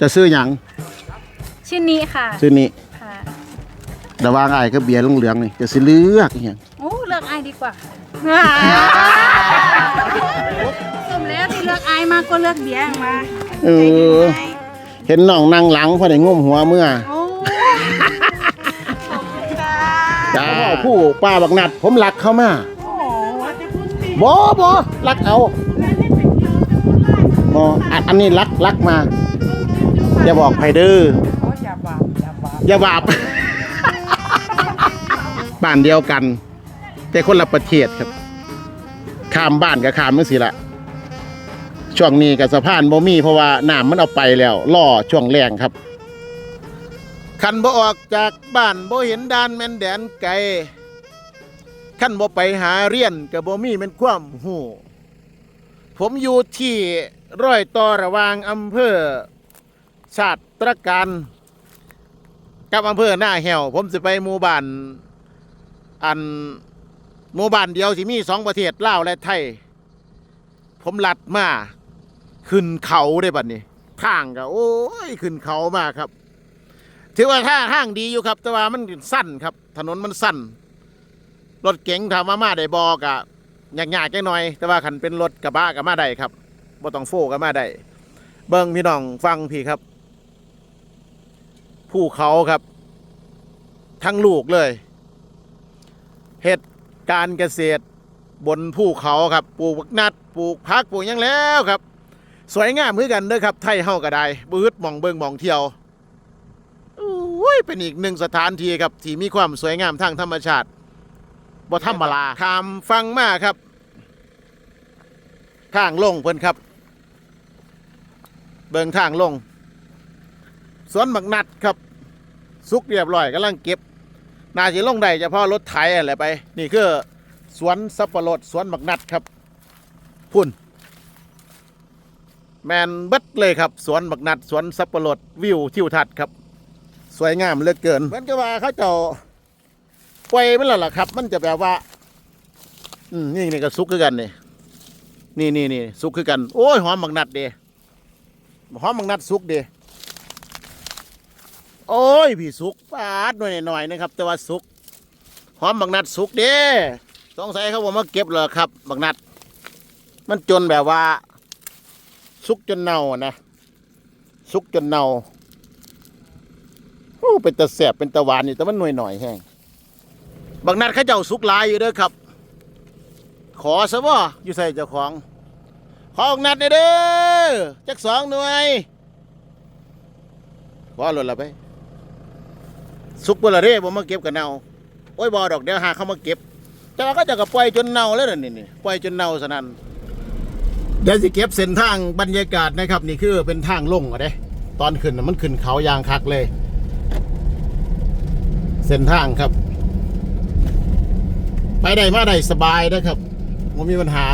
จะซื้อหยังชื่อนี้ค่ะซื้อนี่ค่ะระหว่างอ้ายกับเบียร์เหลืองๆนี่จะสิเลือกอีหยังโอ้เลือกไอายดีกว่าสมแล้วที่เลือกไอายมากก็เลือกเบียร์มาเออ เห็นน้องนั่งหลังพอได้งมหัวเมื่อโอ้ขอบคุณค่ะจ้าผู้ป้าบักนัด ผมรักเขามาโอ้โหบ่บ่รักเอาบ่อันอันนี้รักรักมา อย่าบอกไผเด้ออย่าบาปอย่าบาปอย่าบาป บ้านเดียวกัน แต่คนละประเทศครับข้ามบ้านกับข้ามจังซี่ละช่วงนี้กับสะพานบ่มีเพราะว่าน้ำมันเอาไปแล้วล่อช่วงแรงครับ คันบ่ออกจากบ้านบ่เห็นด่านแม่นแดนไกลคันบ่ไปหาเรียนก็บ่มีแม่นความหูผมอยู่ที่ร้อยต่อระหว่างอำเภอ ชาติตรการกับอำเภอหน้าแหวผมสิไปหมู่บ้านอันหมู่บ้านเดียวที่มีสองประเทศลาวและไทย ผมลัดมาขึ้นเขาได้บัดนี้ทางก็โอ้ยขึ้นเขามากครับ ถือว่าท่าทางดีอยู่ครับ แต่ว่ามันสั้นครับ ถนนมันสั้นรถเก๋งถามว่ามาได้บอกะยากๆจังหน่อย แต่ว่าคันเป็นรถกระบะก็มาได้ครับบ่ต้องโฟก็มาได้เบิ่งพี่น้องฟังพี่ครับ ภูเขาครับ ทั้งลูกเลยเฮ็ดการเกษตรบนภูเขาครับปลูกนัดปลูกพักปลูกยังแล้วครับ สวยงามเหมือนกันเด้อครับ ไทยเฮาก็ได้บืดมองเบิงมองเที่ยวอุ้ยเป็นอีกหนึ่งสถานที่ครับที่มีความสวยงามทางธรรมชาติบ่ธรรมดาขามฟังมากครับทางลงเพิ่นครับ เบิงทางลง สวนบักนัดครับสุกเรียบร้อยกำลังเก็บนาสิลงได้เฉพาะรถไถอะไรไป นี่คือสวนสับปะรดสวนบักนัดครับ พุ่น แมนเบิดเลยครับ สวนบักนัดสวนสับปะรดวิวทิวทัศน์ครับ สวยงามเหลือเกินเหมือนกับว่าเขาเจ้าปล่อยมันแล้วล่ะครับ มันจะแบบว่า อืมนี่นี่ก็สุกคือกันนี่นี่นี่นี่สุกคือกัน โอ้ยหอมบักนัดเดหอมบักนัดสุกเดี โอ้ย พี่สุกปาดหน่อยหน่อยนะครับ แต่ว่าสุกหอมบักนัดสุกเด้สงสัยเขาบอกมาเก็บเหรอครับบักนัด มันจนแบบว่า สุกจนเน่านะสุกจนเน่าโอ้เป็นตะแสบเป็นตะหวานนี่แต่มันหน่อยหน่อยแห้งบักนัดเขาเจ้าสุกลายอยู่เด้อครับ ขอซะว่าอยู่ใส่เจ้าของ ขอบักนัดหน่อยเด้อจักสองหน่วยว่าหล่นละไป สุกเบลเร่บ่มาเก็บกันเน่าโอ้ยบ่ดอกเดี๋ยวหาเขามาเก็บแต่ว่าก็จะกับปล่อยจนเน่าแล้วนี่นี่ปล่อยจนเน่าสนั่นเดี๋ยวสิเก็บเส้นทางบรรยากาศนะครับ นี่คือเป็นทางลงอะเด้ตอนขึ้นมันขึ้นเขายางคักเลย เส้นทางครับ ไปได้มาได้สบายนะครับไม่มีปัญหา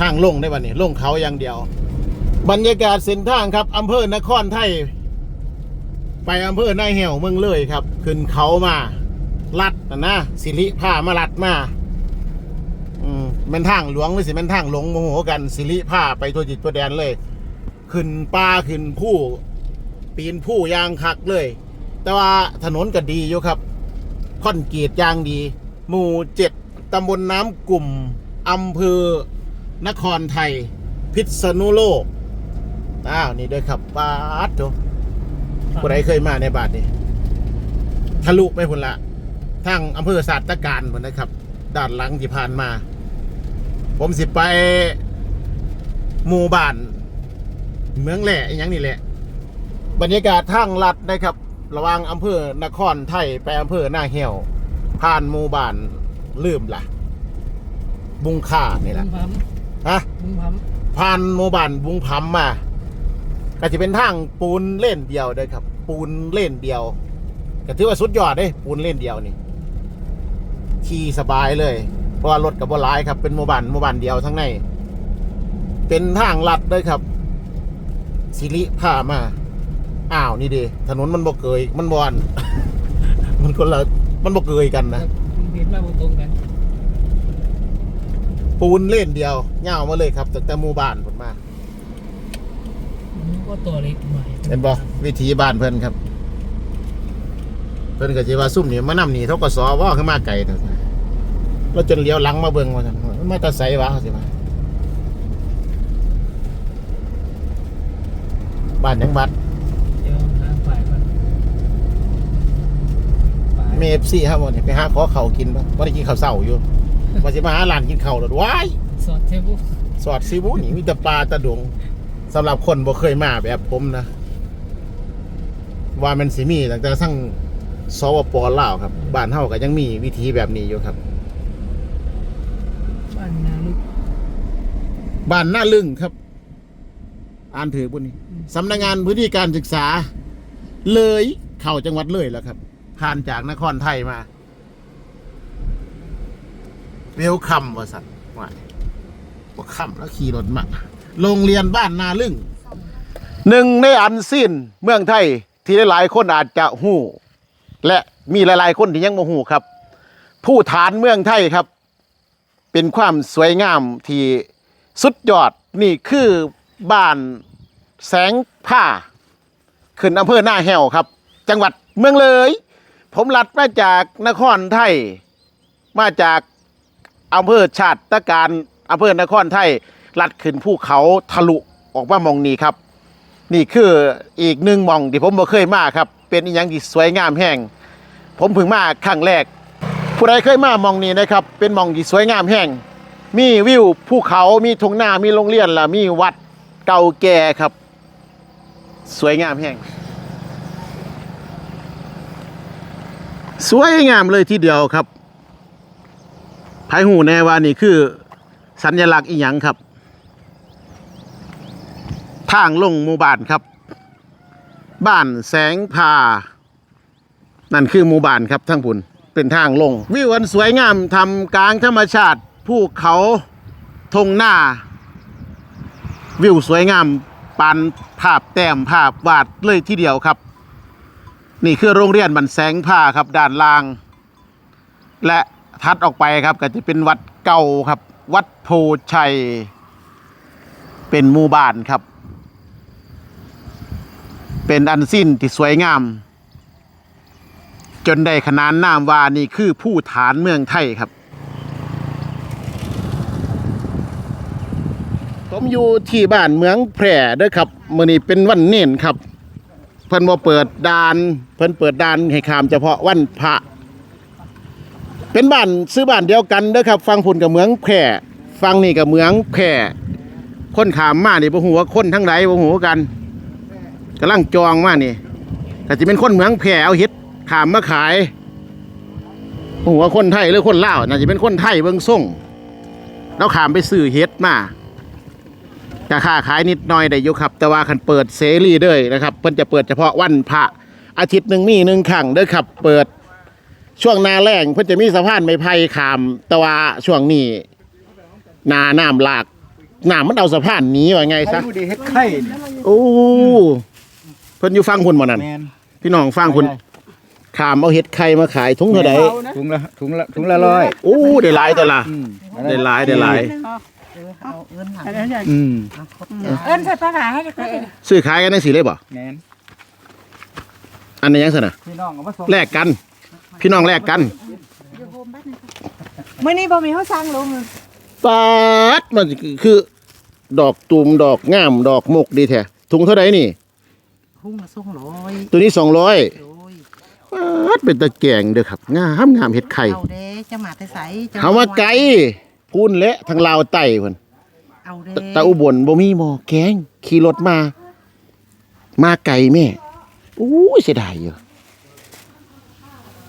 ทางลงได้ป่ะนี่ลงเขาอย่างเดียว บรรยากาศเส้นทางครับอำเภอนครไทย ไปอำเภอนายแหวเมืองเลยครับ ขึ้นเขามาลัดนะนะสิริผ้ามาลัดมาอืมเป็นทางหลวงหรือสิเป็นทางหลงโมโหกันสิริผ้าไปทัวจิตทั่วแดนเลย ขึ้นป่าขึ้นผู้ปีนผู้ยางคักเลย แต่ว่าถนนก็ดีอยู่ครับค่อนกรีดยางดี หมู่เจ็ดตำบลน้ำกลุ่มอำเภอนครไทย พิษณุโลกอ้าวนี่ด้วยครับบาดโถ ผู้ใดเคยมาในบาทนี่ทะลุไปพุ่นละทางอำเภอศาสตรการพุ่นนะครับ ด้านหลังที่ผ่านมา ผมสิไปหมู่บ้าน เมืองแหล่อหยังนี่แหละ บรรยากาศทางลัดนะครับ ระหว่างอำเภอนครไทยไปอำเภอหน้าเหี่ยวผ่านหมู่บ้านลืมล่ะ บุงค่านี่แหละบุ้งพัมฮะบุ้งพัมผ่านหมู่บ้านบุงพัมมา ก็จะเป็นทางปูนเล่นเดียวเลยครับ ปูนเล่นเดียวก็ถือว่าสุดยอดเลยปูนเล่นเดียวนี่ขี่สบายเลย เพราะว่ารถกับบ่หลายครับ เป็นหมู่บ้านหมู่บ้านเดียวทั้งใน เป็นทางลัดเลยครับสิริพามาอ้าวนี่ดีถนนมันบ่เกยมันบอน มันคนละมันบ่เกยกันนะเห็นมาบนตรงกันปูนเล่นเดียวเง่าวมาเลยครับแต่แต่หมู่บ้านผมมา ก็ตัวเล็กหน่อยเห็นบ่วิธีบ้านเพิ่นครับ เพิ่นก็สิว่าซุ่มนี่มานำนี่ทกสว่าขึ้นมาไกลเถอะแล้วจนเลี้ยวหลังมาเบิ่งว่าซั่นมันมาแตะไสวะสิว่าบ้านหยังบัดเดี๋ยวทางฝ่ายก่อนฝ่ายเมฟซี่ครับบ่เนี่ยไปหาขอข้าวกินบ่บ่ได้กินข้าวเช้าอยู่ว่าสิมาหาร้านกินข้าวแล้วว้ายสอดเทบุสอดซีบุนี่มีแต่ปลาแตะดง สำหรับคนบ่เคยมาแบบผมนะ ว่ามันสิมีตั้งแต่ทั้งสวปลาวครับบ้านเฮาก็ยังมีวิธีแบบนี้อยู่ครับ บ้านนาลึกบ้านหน้าลึงครับ อ่านถือบุญนี้สำนักงานพื้นที่การศึกษา เลยเข้าจังหวัดเลยแล้วครับ ผ่านจากนครไทยมาเวลคัมว่าสัตว์ว่าว่าคัมแล้วขี่รถมา โรงเรียนบ้านนาลึงหนึ่งในอันสิ้นเมืองไทยที่หลายๆคนอาจจะหู้ และมีหลายๆคนที่ยังโมหูครับ ผู้ฐานเมืองไทยครับ เป็นความสวยงามที่สุดยอดนี่คือบ้านแสงผ้า ขึ้นอำเภอหน้าแห้วครับ จังหวัดเมืองเลย ผมลัดมาจากนครไทย มาจากอำเภอชาติตะการอำเภอนครไทย ลัดขึ้นภูเขาทะลุออกมามองนี้ครับ นี่คืออีกหนึ่งมองที่ผมบ่เคยมาครับ เป็นอีหยังที่สวยงามแห่งผมเพิ่งมาครั้งแรก ผู้ใดเคยมามองนี้นะครับ เป็นมองที่สวยงามแห่งมีวิวภูเขามีทุ่งนามีโรงเรียนละมีวัดเก่าแก่ครับ สวยงามแห่งสวยงามเลยทีเดียวครับภายหูแน่ว่านี่คือ สัญลักษณ์อีหยังครับ ทางลงหมู่บ้านครับ บ้านแสงพา นั่นคือหมู่บ้านครับทั้งผุนเป็นทางลง วิวอันสวยงามทำกลางธรรมชาติภูเขาทงหน้า วิวสวยงามปันภาพแต้มภาพวาดเลยทีเดียวครับ นี่คือโรงเรียนบันแสงผ้าครับด้านล่าง และทัดออกไปครับก็จะเป็นวัดเก่าครับ วัดโพชัย เป็นหมู่บ้านครับ เป็นอันสิ้นที่สวยงาม จนได้ขนานนามว่านี่คือผู้ฐานเมืองไทยครับ ผมอยู่ที่บ้านเมืองแพร่ด้วยครับมื้อนี้เป็นวันเน้นครับ เพิ่นบ่เปิดดาน เพิ่นเปิดดานให้ขามเฉพาะวันพระ เป็นบ้านซื้อบ้านเดียวกันเด้อครับ ฟังพุ่นกับเมืองแพร่ฟังนี่กับเมืองแพร่คนขามมานี่บ่ฮู้ว่าคนทั้งหลายบ่ฮู้กัน กำลังจองมานี่ก็สิเป็นคนเมืองแพร่เอาเฮ็ดขามมาขายบ่ฮู้ว่าคนไทยหรือคนลาวน่าจะเป็นคนไทยเบิ่งส่งแล้วขามไปซื้อเฮ็ดมาราคาขายนิดหน่อยได้อยู่ครับ แต่ว่าคันเปิดเสรีเด้ยนะครับ เพิ่นจะเปิดเฉพาะวันพระอาทิตย์หนึ่งมีหนึ่งครั้งเด้อครับ เปิดช่วงหนาแรงเพิ่นจะมีสะพานไม้ไผ่ขาม แต่ว่าช่วงนี้หนาน้ำหลากน้ำมันเอาสะพานหนีว่าไงซะดูดิเฮ็ดไข่นี่โอ้ เพิ่นอยู่ฟังคุณบ่นั่นแมนพี่น้องฟังคุณขามเอาเห็ดไข่มาขายถุงเท่าใดถุงละถุงละถุงละร้อยโอ้ได้หลายแต่ละอืมได้หลายได้หลายอืมเอิ้นใส่ปลาหาให้ก็ได้ซื้อขายกันจังซี่เลยบ่แมนอันนี้ยังซั่นน่ะพี่น้องเอามาส่งแลกกัน พี่น้องแลกกันมื้อนี้บ่มีเฮาสั่งลงปาดมันคือ ดอกตูมดอกงาม ดอกมกดีแท้ถุงเท่าไหร่นี่ พุ่งละสองร้อยตัวนี้สองร้อยโดยปาดเป็นตะแกรงเด้อครับงามงามเห็ดไข่เอาเด้จะมาแต่ใสจะเขามาไกลพูนและทางลาวไต้เพิ่นเอาเด้ตตาอุบลบ่มีหม้อแกงขี่รถมา มาไกลแม่อู้ยเสียดายอยู่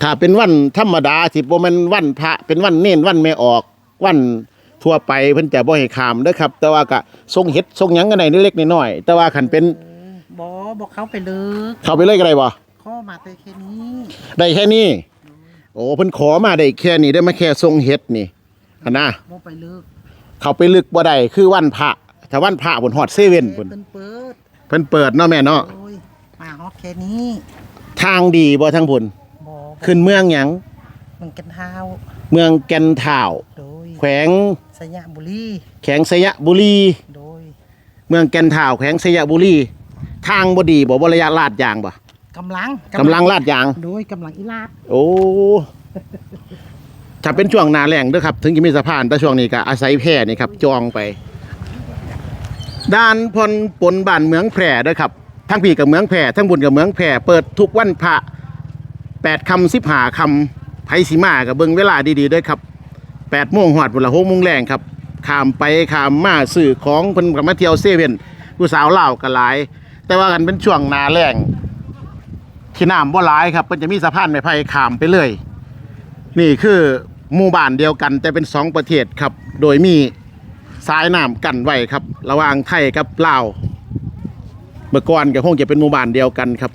ถ้าเป็นวันธรรมดาสิบ่แม่นวันพระเป็นวันเน้นวันแม่ออก วันทั่วไปเพิ่นจะบ่ให้ข้ามเด้อครับ แต่ว่าก็ทรงเฮ็ดทรงหยังกันได้เล็กๆน้อยๆแต่ว่าคันเป็น บอบอกเขาไปลึกเข้าไปเลยก็ได้บ่ข้อมาแต่แค่นี้ได้แค่นี้ โอ้เพิ่นขอมาได้แค่นี้ได้มาแค่ทรงเฮ็ดนี่อันนะบ่ไปลึกเข้าไปลึกบ่ได้คือวันพระถ้าวันพระบนฮอดเซเว่นเปิพุ่นดเปิดเพิ่นเปิดเนาะแม่เนาะโอ้ยมาฮอดแค่นี้ทางดีบ่ทั้งพุ่นบอขึ้นเมืองหยังมันกันเท้าเมืองแก่นท่าวโดยแขวงสยามบุรีแขวงสยบุรีโดยเมืองแก่นท่าวแขวงสยบุรี ทางบ่ดีบ่บ่ระยะลาดยางบ่กำลังกำลังลาดยาง โดยกำลังอีลาดโอ้ถ้าเป็นช่วงหนาแรงเด้วยครับ ถึงจะมีสะพานแต่ช่วงนี้ก็อาศัยแพร่นี่ครับจองไป ด้านพลปนบ้านเมืองแพร่เด้วยครับทั้งพี่กับเมืองแพร่ทั้งบุญกับเมืองแพร่เปิดทุกวันพระแปดคำสิบหาคำไผสีมากับเบิ่งเวลาดีๆเด้วยครับแปดโมงหอดบุละหกโมงแรงครับขามไปขามมาสื่อของเพิ่นกับมาเที่ยวเซเว่นผู้สาวเล่าวก็หลาย แต่ว่ากันเป็นช่วงหนาแรงที่น้ำบ่หลายครับมันจะมีสะพานไม้ไผ่ขามไปเลย นี่คือหมู่บ้านเดียวกัน แต่เป็นสองประเทศครับ โดยมีสายน้ำกันไว้ครับ ระหว่างไทยกับลาวเมื่อก่อนก็คงจะเป็นหมู่บ้านเดียวกันครับ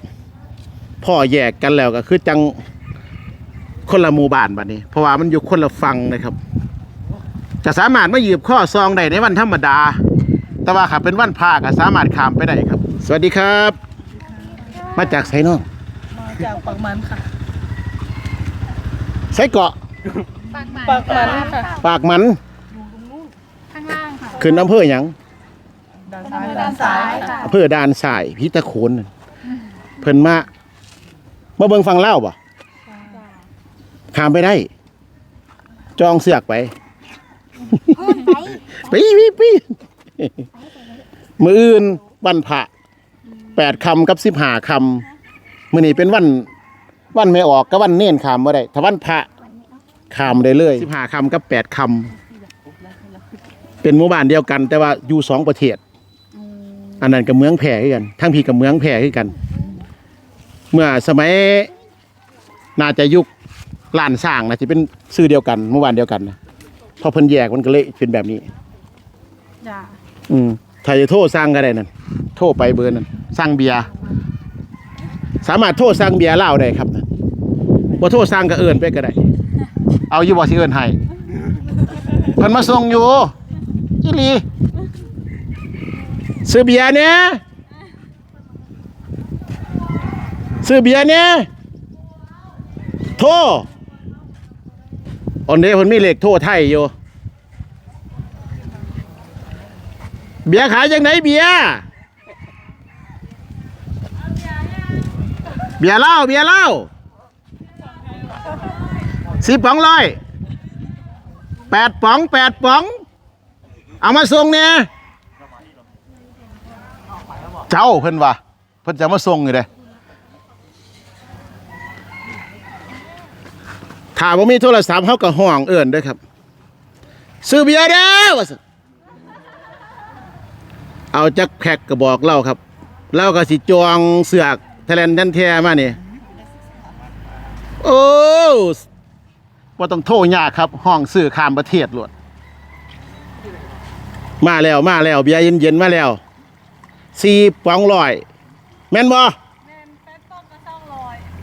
พ่อแยกกันแล้วก็คือจังคนละหมู่บ้านบัดนี้ เพราะว่ามันอยู่คนละฝั่งนะครับจะสามารถมาหยืบข้อซองได้ในวันธรรมดา แต่ว่าขับเป็นวันพาก็สามารถขามไปได้ครับ สวัสดีครับ มาจากไสน้องจากปากมันค่ะไสเกาะ ปากมันปากมันค่ะปากมัน ข้างล่างค่ะขึ้นอำเภอหยังด้านซ้ายค่ะอำเภอด่านสายพิตะโขนนั่นเพิ่นมามาเบิ่งฟังเล่าบ่ข้ามไปได้ จองเสือกไปไปไปไปมืออื่นวันพระ แปดคำกับสิบห้าคำมื้อนี้เป็นวันวันไม่ออกกับวันเน่นขามบ่ได้ถ้าวันพระขามได้เลยสิบห้าคำกับแปดคำเป็นหมู่บ้านเดียวกัน แต่ว่าอยู่สองประเทศ อันนั้นกับเมืองแพร่คือกันทั้งพี่กับเมืองแพร่คือกัน เมื่อสมัยน่าจะยุคล้านสร้างนะที่เป็นชื่อเดียวกันเมื่อวานเดียวกันนะพอเพิ่นแยกมันก็เลยเป็นแบบนี้ จ้าอืม ถ้าจะโทษสร้างก็ได้นั่นโทษไปเบอร์นั่นสร้างเบียร์สามารถโทษสร้างเบียร์เหล้าได้ครับบ่โทษสร้างก็เอินไปก็ได้ เอาอยู่บ่สิเอินให้พิ่นมาส่งอยู่อีลีซื้อเบียร์เนี่ยซื้อเบียร์เนี่ยโทษอันนี้เพิ่นมีเหลขโทษไทยอยู่ เบียร์ขายยังไงเบียร์เบียร์เหล้าเบียร์เหล้าสิบป๋องร้อยแปดป๋องแปดป๋อง เอามาส่งเนี่ยเจ้าเพิ่นว่าเพิ่นจะมาส่งอยู่เด้ถ้าบ่มีโทรศัพท์เขาก็ห้องเอิ้นด้อครับ ซื้อเบียร์เด้อว่าซั่น เอาจักแพกกระบอกเล่าครับเล่าก็สิจวงเสือกแทเลนทันแท้มานี่โอ้ว่าต้องโทษยากครับ ห้องซื้อข้ามประเทศหลวดมาแล้วมาแล้วเบียร์เย็นๆมาแล้วสี่ป๋องร้อย แม่นบ่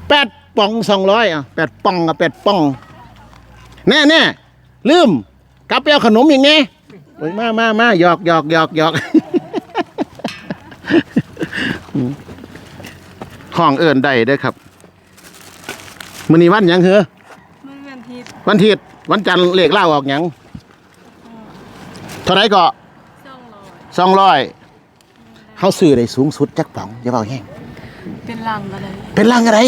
แปดป๋องสองร้อยอะแปดป๋องกับแปดป๋อง แน่แน่ลืมกลับไปเอาขนมอย่างนี้ยมามามาหยอกหยอกหยอกหยอก ห้องเอินได้เด้อครับมื้อนี้วันหยังเหรอมือวันทิศวันอาทิตย์วันจันทร์เลขเล่าออกหยังเท่าไหรก็ช่องลอยสองร้อยเฮาซื้อได้สูงสุดจักป๋องอย่าเบาแห้งเป็นลังอะไรเป็นลังอะไร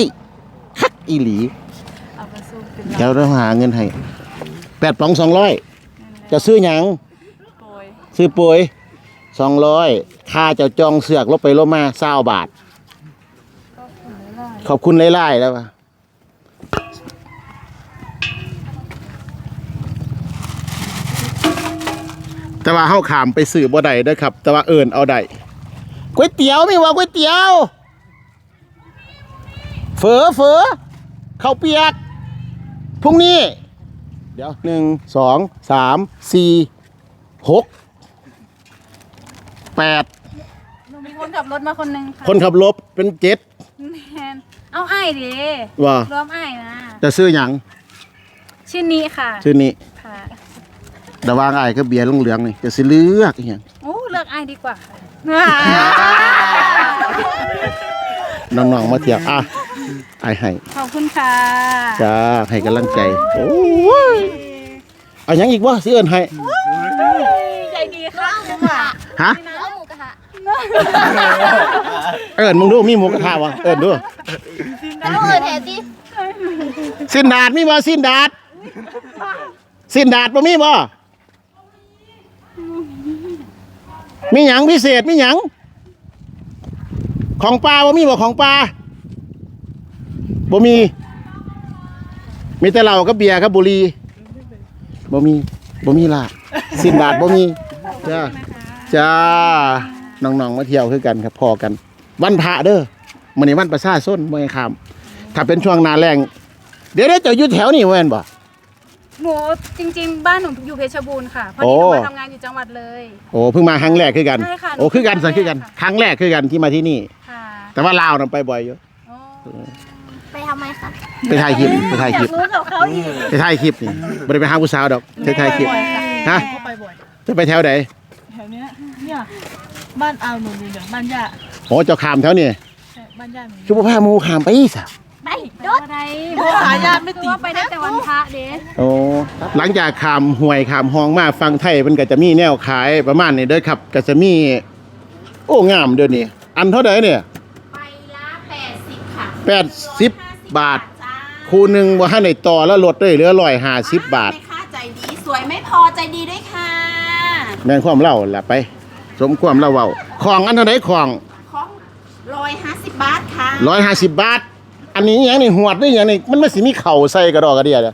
ฮักอีหลี เอามาสู้เป็นลังเดี๋ยวเราหาเงินให้แปดป๋องสองร้อยจะซื้อหยังโปรยซื้อปุ๋ย สองร้อยค่าเจ้าจองเสือกลบไปลบมาเศร้าบาท ขอบคุณไล่ๆแล้วป่ะแต่ว่าเฮาขามไปซื้อบ่ได้เด้อครับ แต่ว่าเอิ้นเอาได้ก๋วยเตี๋ยวมีว่าก๋วยเตี๋ยว เฝอเฝอข้าวเปียกพรุ่งนี้ เดี๋ยวหนึ่งสองสามสี่หก แปดหนูมีคนขับรถมาคนหนึงค่ะคนขับรถเป็นเจ็ดแมนเอาไอ้ดิว่า รวมไอ้นะ จะซื้อหยังชื่อนี้ค่ะชื่อนี้ค่ะระหวางไอ้ายก็เบียร์เหลืองๆนี่จะสิเลือกอหย่างโอ้เลือกไอ้ดีกว่าน้องๆมาเทียบอะไอ้ายให้ขอบคุณค่ะจ้าให้กำลังใจโอ้ยเอาหยังอีกวะสิเอิ้นให้ใจดีค่ะ ฮะเอาหมูกระทะเอิญมึงดูมีหมูกระทะวะเอิญดู แล้วเออแถดิสิ้นดาดมีบ่สิ้นดาดสิ้นดาดบ่มีบ่มีหยังพิเศษมีหยัง ของปลาบ่มีบ่ของปลาบ่มี มีแต่เหล้ากับเบียร์กับบุหรี่บ่มีบ่มีล่ะสิ้นดาดบ่มีจ้า จ้าน้องๆมาเที่ยวคือกันครับพอกัน วันพระเด้อมื้อนี้วันประชาชนบ่ให้ข้ามถ้าเป็นช่วงหนาแรงเดี๋ยวเดี๋ยวจะอยู่แถวนี้เว้นบ่ หนูจริงๆ บ้านหนูอยู่เพชรบูรณ์ค่ะพอโอ้ดีหนูมาทำงานอยู่จังหวัดเลย โอ้เพิ่งมาครั้งแรกคือกัน ใช่ค่ะโอ้คือกันหนูสันคือกันครั้งแรกค่ะครั้งแรกคือกันที่มาที่นี่ ค่ะแต่ว่าลาวนํไปบ่อยอยู่โอ้ไปทำไมคะไปถ่ายคลิปไปถ่ายคลิปรู้กับเขาอีกไปถ่ายคลิปนี่บ่ได้ไปหาผู้สาวดอกไปถ่ายคลิปฮะก็ไปบ่อยจะไปแถวไหนแถวเนี้ย เนี่ยบ้านอาวหนูอยู่เนี่ยบ้านย่าโอ้เจ้าขามแถวนี้ใช่บ้านย่าหนูคือบ่พาหมู่ขามไปซะไปโดดไปโทรหาญาติไม่ติดว่าไปได้แต่วันพระเด้โอ้หลังจากขามห้วยขามห้องมาฟังไทยมันก็จะมีแนวขายประมาณนี้เด้อครับก็จะมี โอ้งามเด้อนี่อันเท่าใดเนี่ยไปละแปดสิบค่ะ80บาทคูหนึงบ่ให้ในต่อแล้วลดเลยเหลือ150บาทไม่ค่าใจดีสวยไม่พอใจดีด้วยค่ะ แม่นความเล่าล่ะไป สมความเล่าเว้าของอันเท่าไหร่ของของร้อยห้าสิบบาทค่ะ150บาท อันนี้อหยังนี่หวดนี่อหยังนี่มันไม่สิมีเข่าใส่กระดอกกระเดียเด้อ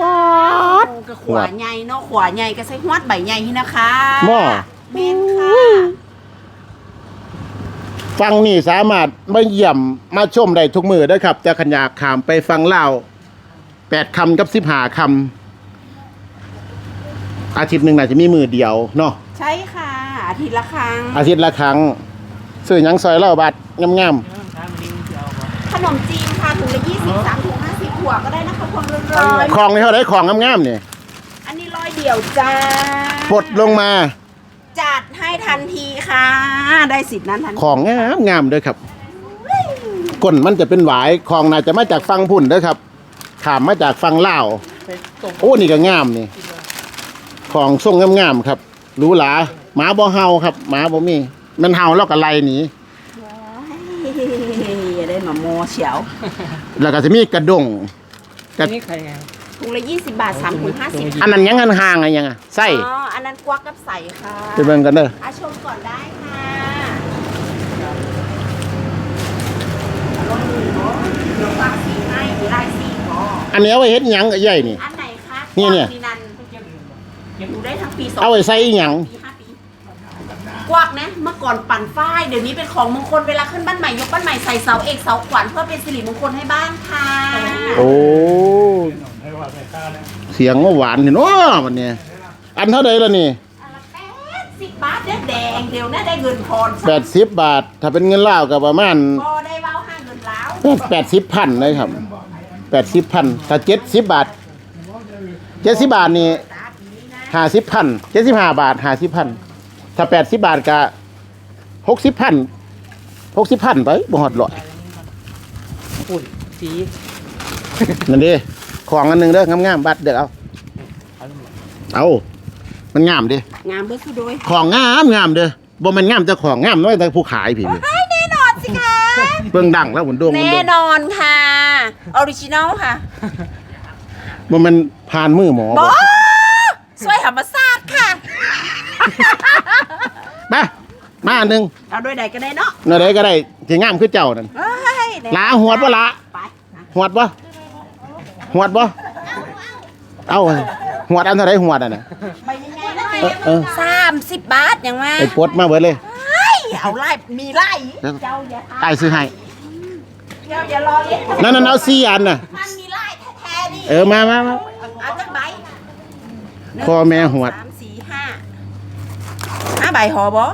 ว้ากับขวาใหญ่เนาะขวาใหญ่ก็ใส่หวดใบใหญ่นี่นะคะหม้อ เมนค่ะฟังนี่สามารถมาเยี่ยมมาชมได้ทุกมือเด้อครับ แต่ขันอยากขามไปฟังเล่าว8คำกับ15คำอาทิตย์หนึงน่าจะมีมือเดียวเนาะ ใช่ค่ะ อาทิตย์ละครั้ง อาทิตย์ละครั้งซื้อหยังซอยเล่าบาทงามขนมจีนค่ะถุงละยี่สิบสามถุงห้าสิบหัวก็ได้นะคะพวงร้อยๆของนี่เท่าไหร่ของงามๆนี่อันนี้ร้อยเดียวจ้าปลดลงมาจัดให้ทันทีค่ะ ได้สิทธิ์นั้นทันทีของงามงามเด้อครับก้นมันจะเป็นหวายของน่าจะมาจากฟังพุ่นเด้อครับขามมาจากฟังลาวโอ้นี่ก็งามนี่ของทรงงามๆครับหรูหรา หมาบ่เฮาครับหมาบ่มี มันเฮาแล้วก็ไล่หนีอย่าได้มาโมเฉียว แล้วก็จะมีกระดงกระนี่ใครไงถุงละยี่สิบบาทสามถุงห้าสิบอันนั้นยังอันห่างอะยังอะไส้อ๋ออันนั้นกวักกับใส่ค่ะไปเบิ่งกันเด้ออาชมก่อนได้ค่ะเดี๋ยวฟังสีให้มีลายสีพออันนี้เอาไว้เฮ็ดหยังกับใหญ่นี่ อันไหนคะเนี่ยเนี่ย กวักนันอยู่ได้ทั้งปีสองเอาไว้ใส่อีหยังปีห้าปี กวักนะ เมื่อก่อนปั่นฝ้าย เดี๋ยวนี้เป็นของมงคลเวลาขึ้นบ้านใหม่ยกบ้านใหม่ใส่เสาเอกเสาขวัญเพื่อเป็นสิริมงคลให้บ้านค่ะโอ้เสียงว่าหวานเห็นว่ามันเนี่ยอันเท่าใดล่ะนี่อันละแปดสิบบาทเด้อแดงเดี๋ยวนะได้เงินพรแปดสิบบาท ถ้าเป็นเงินลาวก็ประมาณพอได้เว้าห้าเงินแล้วแปดแปดสิบพันเลยครับแปดสิบพันถ้าเจ็ดสิบบาทเจ็ดสิบบาทนี่ห้าสิบพันเจ็ดสิบห้าบาทห้าสิบพัน ถ้าแปดสิบบาทก็หกสิบพันหกสิบพันไปบ่ฮอดร้อยปุ่นสีนั่นดิของอันหนึ่งเด้องามๆบัตรเด้อเอาเอามันงามดิงามเบิดสุดโดยของงามงามเด้อบ่แมันงามแต่ของงามน้อยแต่ผู้ขายพี่เว้ยแน่นอนสิคะเบิ่งดังแล้วหุ่นโดงหุ่นแน่โดงนอนค่ะออริจินอลค่ะบ่แมันผ่านมือหมอบอสวยธรรมศาสตร์ค่ะ มามาอันหนึงเอาด้วยใดก็ได้เนาะเนื้อใดก็ได้สิงามคือเจ้านั่นเฮ้ยได้ลาหวดบ่ละไปหวดบ่หวดบ่เอาหวดอันเท่าไหร่หวดอะน่ะไปยังไงนะเออเออสามสิบบาทยังมาไปปลดมาเบิดเลยเฮ้ยเอาไล่มีไล่เดี๋ยวเจ้าอย่าตายซื้อให้เจ้าอย่ารอเล่นนั่นนั่นเอาสี่อันน่ะ มันมีไล่แท้ๆนี่เออมามามาเอาจักใบพ่อแม่หวด สามสี่ห้าห้าใบหอบอ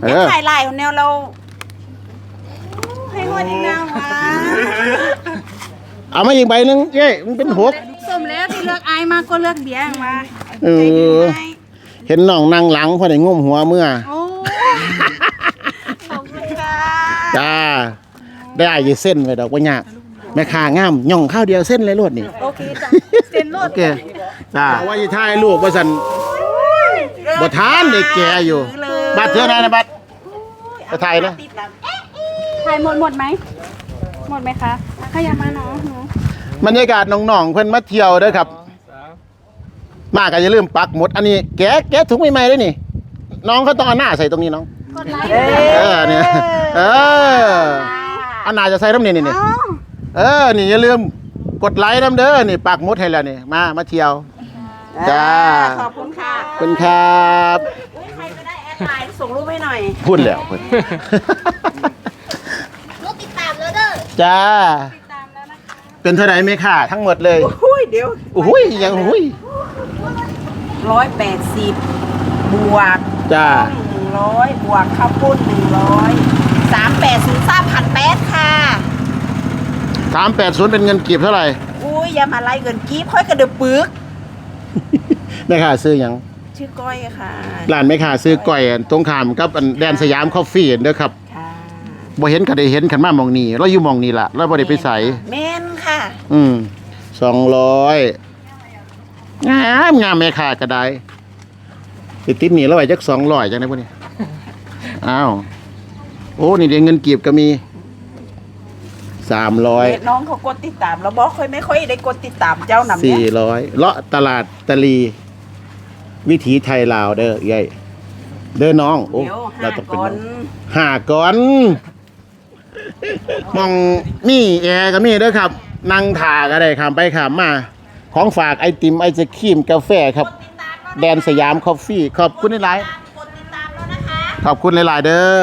เอยังอถ่ายไล่ของแนวเรา ให้หวดอีกนาวะเอามาอีกใบหนึงเย้มันเป็นหก สมแล้วที่เลือกไอายมากก็เลือกเบียร์มาเออเห็นน้องนั่งหลังพอได้งมหัวเมื่อโอ้ขอบคุณค่ะ จ้าได้อยี่เส้นไปดอกว่ายากแม่ค้างามย่องข้าวเดียวเส้นเลยรวดนี่ โอเคจ้ะเซ็นรโอถเคจ้าว่าจะถ่ายลูกว่าสัน บ่ทานได้แก่อยู่ บัตรเท่านั้นนะบัตรไปถ่ายนะติดแล้วถ่ายหมดหมดไหม หมดไหมคะอะขยับมาเนาะหนูบรรยากาศน้องๆเพิ่นมาเที่ยวเด้อครับ มาก็อย่าลืมปักหมุดอันนี้แกะแกะถุงใหม่ๆด้วยนี่ น้องเขาต้องเอาหน้าใส่ตรงนี้น้อง กดไลค์เออเนี่ยเอออันหน้าจะใส่น้ำนี่นี่นี่เออ นี่อย่าลืมกดไลค์น้ำเด้อ นี่ปักหมุดให้แล้วนี่ มา มาเที่ยว จ้า ขอบคุณค่ะขอบคุณครับอุ๊ยใครก็ได้แอดไลน์ส่งรูปให้หน่อย พูดแล้วเพิ่นลูกติดตามแล้วเด้อจ้าเป็นเท่าไหร่ไหมค่ะทั้งหมดเลยอุ้ยเดี๋ยวอุ้ยยังอุ้ยร้อยแปดสิบบวกจ้าหนึ่งร้อยบวกข้าวปุ้นหนึ่งร้อยสามแปดศูนย์สามพันแปดค่ะ สามแปดศูนย์เป็นเงินกีบเท่าไหร่อุ้ยอย่ามาไล่เงินกีบค่อยกระเดือบปึก แม่ค่ะซื้อหยังชื่อก้อยค่ะ ร้านแม่ค่ะซื้อก่อยอันตรงขามกับอันแดนสยามคอฟฟี่เด้อครับค่ะบ่เห็นก็ได้เห็นขันมามองนี่เราอยู่มองนี่ล่ะเราบ่ได้ไปใส่แม่นค่ะ อืมสองร้อยงามงามแม่ค่ะก็ได้ติดติดหนีแล้วไว้จักสองร้อยจังได้พวกนี้อ้าวโอ้นี่เดี๋ยวเงินกีบก็มี สามร้อยน้องเขากดติดตามแล้วบอกค่อยไม่ค่อยได้กดติดตามเจ้านำสี่เนี่ยร้อยเลาะตลาดตะลี วิถีไทยลาวเด้อใหญ่เด้อน้องโอ้เดี๋ยวเราห้าต้องเป็นก่อน้นองห้าก่อนมองมีแอร์ก็มีเด้วยครับ นั่งถ่าก็ได้ขามไปขามมา ของฝากไอติมไอศครีมกาแฟครับ แดนสยามคอฟฟี่ ขอบคุณหลายกดติดตามแล้วนะคะๆขอบคุณหลาย ๆ เด้อ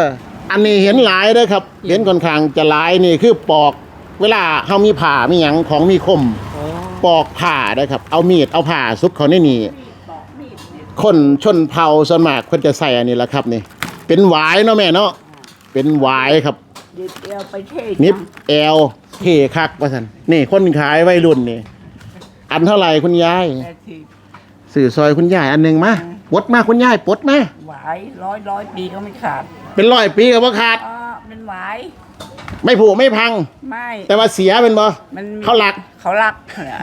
อันนี้เห็นหลายเด้อครับ เห็นค่อนข้างจะหลายนี่คือปอก เวลาเฮามีผ่ามีหยังของมีคม ปอกผ่าเด้อครับ เอามีดเอาผ่าซุกเขาในนี่คนชนเผ่าส่วนมากเพิ่นจะใส่อันนี้แหละครับนี่ เป็นหวายเนาะแม่เนาะเป็นหวายครับยืดเอวไปเท่นิบแอลเทคักว่าสันนี่คนขายวัยรุ่นนี่ อันเท่าไหร่คุณยายแปดสิบสื่อซอยคุณยายอันหนึ่งมาปลดมาคุณยายปลดมา หวายร้อยร้อยปีก็ไม่ขาด เป็นร้อยปีกับว่าขาด อ๋อเป็นหวายไม่ผุไม่พัง ไม่ แต่ว่าเสียเป็นบ่มันเขาหลัก เขารักเนี่ย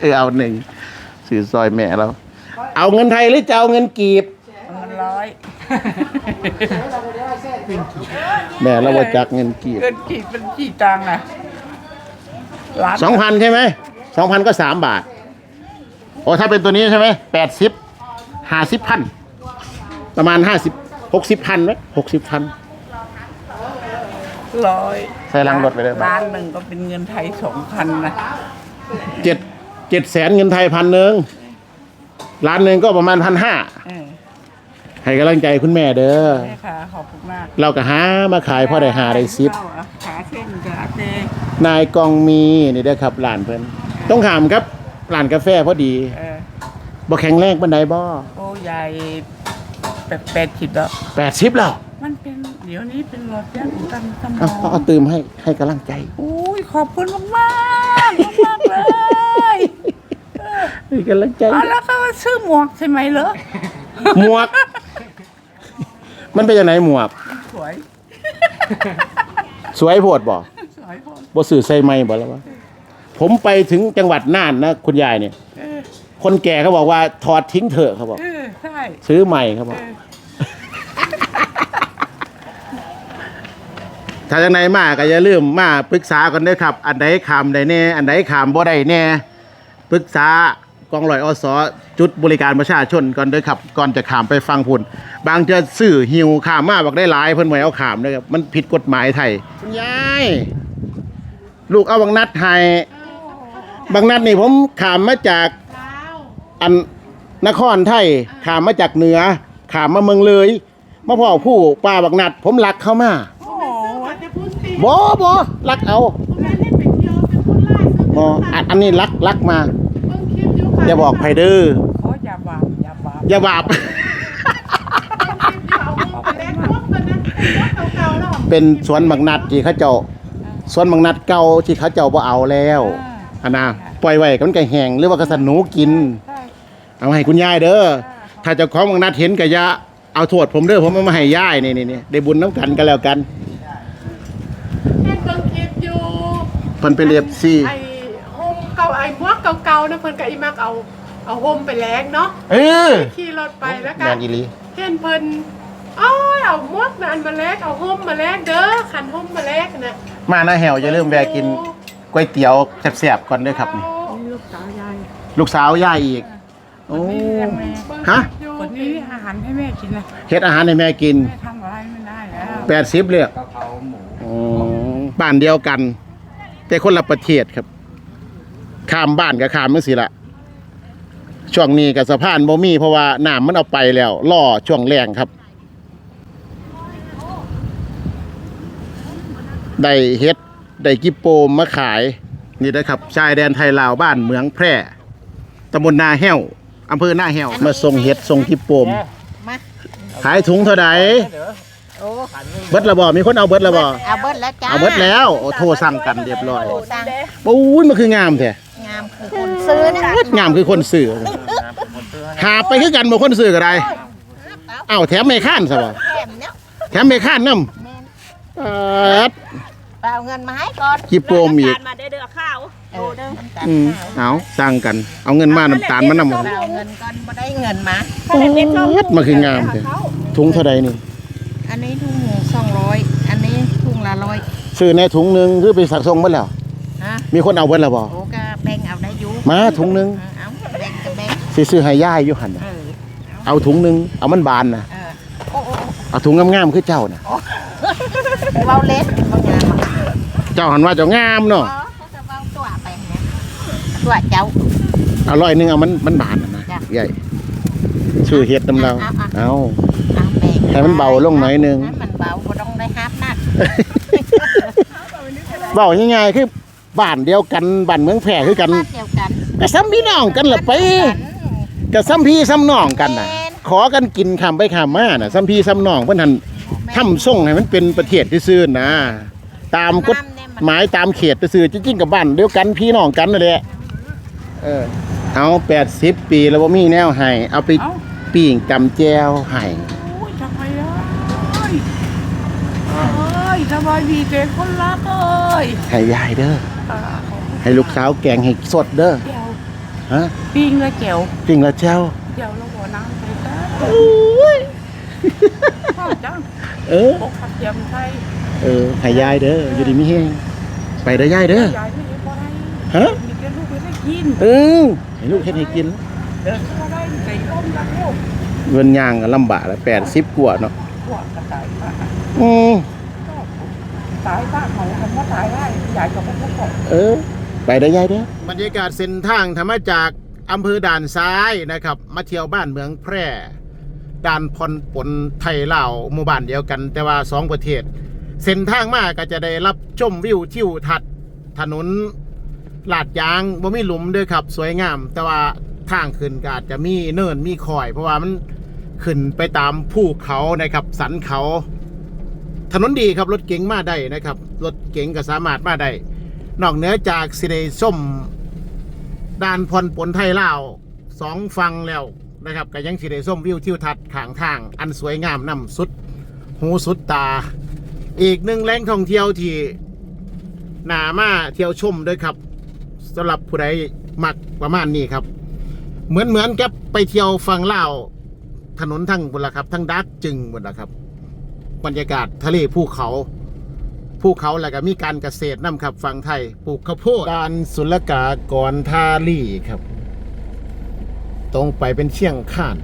เออเอาหนึ่งสื่อซอยแม่เรา เอาเงินไทยหรือจะเอาเงินกีบมันร้อยแม่เราว่าจักเงินกีบเกินกี่เป็นกี่ตังค์อะล้านสองพันใช่ไหมสองพันก็สามบาท โอ้ถ้าเป็นตัวนี้ใช่ไหมแปดสิบห้าสิบพันประมาณห้าสิบ หกสิบพันไหมหกสิบพัน ร้อยใส่ลังรถไปเลย ล้านหนึ่งก็เป็นเงินไทยสองพันนะเจ็ดเจ็ดแสนเงินไทยพันหนึ่งล้านหนึ่งก็ประมาณพันห้าเออให้กำลังใจคุณแม่เด้อแม่ค่ะขอบคุณมากเราก็หามาขายพ่อได้หาได้ซิบเจ้าอะขาเส้นกับเจนายกองมีนี่เด้อครับหลานเพิ่นต้องถามครับหลานกาแฟพอดีเออบ่แข็งแรงปานใดบ่โอ้ยาย แปดแปดสิบแล้วแปดสิบแล้วมันเป็นเดี๋ยวนี้เป็นหลอดเลือดอุดตันสมเอาอเอางเอาตื่มให้ให้กำลังใจ อุ้ยขอบคุณมากมากๆมากๆเลยให้กำลังใจ เอาแล้วก็ซื้อหมวกใช่ไหมเหรอหมวก มันเป็นยังไงหมวก สวยสวยโพดบ่สวยพอบ่สื่อใส่ไม้บ่แล้ววะผมไปถึงจังหวัดน่านนะ คุณยายเนี่ย เออคนแก่เขาบอกว่าถอดทิ้งเถอะเขาบอก เออ ใช่ซื้อใหม่เขาบอกเออถ้าจังไหนมาก็อย่าลืมมาปรึกษากันเด้อครับ อันใดขามใดแน่ อันใดขามบ่ได้แน่ปรึกษากองลอยอสจุดบริการประชาชนก่อนเด้อครับ ก่อนจะขามไปฟังพุ่น บางเทื่อซื้อหิวขามมาบอกได้หลายเพิ่นไว้เอาขามเด้อครับ มันผิดกฎหมายไทยคุณยาย ลูกเอาบางนัดให้บางนัดนี่ผมขามมาจากอัน นครไทยขามมาจากเหนือขามมาเมืองเลยมาพ่อผู้ป้าบักนัด ผมรักเขามาโอ้ยบอบอรักเอาบออันอันนี้รักรักมาอย่าบอกไผเด้อขออย่าบาปอย่าบาปอย่าบาปเป็นสวนบักนัดที่เขาเจ้าสวนบักนัดเก่าที่เขาเจ้าบ่เอาแล้วอันน่ะปล่อยไว้ก็มันก็แห้งหรือว่ากระสันหนูกินใช่ เอาให้คุณยายเด้อถ้าเจ้าของบางนัดเห็นกะยะเอาโทษผมเด้อผมเอามาให้ยายนี่นี่นี่ได้บุญน้ำกันกันแล้วกันเห็นเบิ่งคลิปอยู่เพิ่นไปเรียบซี่ ไอ้โฮมเก่าไอ้หมวกเก่าๆนะเพิ่นก็อีมักเอาเอาโฮมไปแลกเนาะเออขี่รถไปแล้วก็แมนอีหลีเห็นเพิ่นเอาเอาหมดนะอันมาแลกเอาห่มมาแลกเด้อขันห่มมาแลกนะมาหน้าแหวอย่าลืมแวะกินก๋วยเตี๋ยวแซ่บๆก่อนด้วยครับนี่ลูกสาวยาย ลูกสาวย่ายอีก โอ้ฮะคนนี้อาหารให้แม่กินนะเฮ็ดอาหารให้แม่กินแม่ทำอะไรไม่ได้แล้วแปดสิบเลยกะเพราหมูอ๋อบ้านเดียวกัน แต่คนละประเทศครับข้ามบ้านกับข้ามเมื่อสิละช่วงนี้กับสะพานบ่มีเพราะว่าน้ำมันเอาไปแล้วล่อช่วงแรงครับ ได้เฮ็ดได้กิโปมมาขายนี่นะครับชายแดนไทยลาวบ้านเมืองแพร่ตำบลนาแห้ว อำเภอหน้าแห้วมาส่งเฮ็ดส่งกิโปมมา ขายถุงเท่าใดโอ้เบิดละบ่มีคนเอาเบิดละบ่เอาเบิดแล้วจ้าเอาเบิดแล้วโอ้โทรสั่งกันเรียบร้อยโทรสั่งโอ้ยมันคืองามแท้งามคือคนซื้อนะงามคือคนซื้อหาไปคือกันบ่คนซื้อก็ได้เอ้าแถมไม่ค้านซะบ่แถมเนาะแถมไม่ค้านนำเอิดไปเอาเงินมาให้ก่อนกิโปมอีกมาได้เด้อข้าว เออน้ำตาลอืมเอาสั่งกัน เอาเงินมาน้ำตาลมานำไปเอาเงินก่อนบ่ได้เงินมาโอ้ยมันคืองามแท้ถุงเท่าใดนี่ อันนี้ถุงหมูสองร้อยอันนี้ถุงละร้อยซื้อในถุงหนึงคือไปสักส่งเบิดแล้วฮะมีคนเอาเบิดแล้วบ่โอ้ก็แบ่งเอาได้อยู่มาถุงหนึงเออเอาแบ่งก็แบ่งสิซื้อให้ย่ายอยู่หั่นน่ะเออเอาถุงหนึงเอามันบานน่ะเออโอ้โอ้เอาถุงงามๆคือเจ้าน่ะเว้าเล็ดบางงานมาเจ้าหันว่าเจ้างามเนาะ ตัวเจ้าอร่อยหนึงเอามันมันบานน่ะนะจ้ะ ใหญ่ชื่อเฮ็ดนำเราเอาเอา เอาแบ่งให้มันเบาลงหน่อยหนึ่ง ให้มันเบาบ่ต้องได้ฮับนักบอกง่ายๆคือบ้านเดียวกันบ้านเมืองแพร่คือกันบ้านเดียวกันก็ซ้ำพี่น้องกันล่ะไปก็ซ้ำพี่ซ้ำน้องกันน่ะ ขอกันกินคำไปคำมาน่ะซ้ำพี่ซ้ำน้องเพิ่นหันทำส่งให้มันเป็นประเทศซื่อๆนะ ตามกฎหมายตามเขตซื่อๆจริงๆกับบ้านเดียวกันพี่น้องกันนั่นแหละ เออ เอา80ปีแล้วบ่มีแนวให้เอาไปปิ้งตำแจวให้โอ้ยทำไมอะเอ้ยเอ้ยสบายดีเด็กคนรักเอ้ยให้ยายเด้อ อ่าให้ลูกสาวแกงให้สดเด้อ เดี๋ยวฮะปิ้งและแก้วปิ้งแล้วแจ้วเดี๋ยวเราหัวน้ำไปจ้าพ่อจ้าเออ ปกขัดเทียมไทยเออให้ยายเด้อ อยู่ดีมีแฮงไปเด้อยายเด้อ ยายไม่ได้บ่ได้ฮะมีแค่ลู กไม่ได้กินเออให้ลูกเฮ็ดให้กินเดินบ่ได้ใส่ต้มกันเร็วเงินย่างก็ลำบากแล้ว80กว่าเนาะหัวกระต่ายมาอืมตายบ้านเขาคำว่าตายได้ยายก็ไม่ต้องบอกเออ ไปเด้อยายเด้อบรรยากาศเส้นทางธรรมาจากอำเภอด่านซ้ายนะครับ มาเที่ยวบ้านเมืองแพร่ด่านพรปนไทยลาวหมู่บ้านเดียวกัน แต่ว่าสองประเทศ เส้นทางมาก็จะได้รับชมวิวทิวทัศน์ถนน ลาดยางบ่มีหลุมด้วยครับ สวยงาม แต่ว่าทางขึ้นก็อาจจะมีเนินมีคอย เพราะว่ามันขึ้นไปตามภูเขานะครับ สันเขา ถนนดีครับรถเก๋งมาได้นะครับ รถเก๋งก็สามารถมาได้นอกเหนือจากสิได้ส้มด้านพรปนไทยลาวสองฟังแล้วนะครับก็ยังสิได้ส้มวิวทิวทัศน์ขางทาง อันสวยงามนำสุด หูสุดตา อีกหนึ่งแหล่งท่องเที่ยวที่หนามาเที่ยวชมด้วยครับ สำหรับผู้ใดมักประมาณนี้ครับ เหมือนเหมือนกับไปเที่ยวฟังลาวถนนทั้งบนละครับ ทั้งดักจึงบนละครับ บรรยากาศทะเลภูเขาภูเขาแล้วก็มีการเกษตรนํครับฝั่งไทยปลูกข้าวโพดการศุลกากรทาลี่ครับ ตรงไปเป็นเชียงข่าน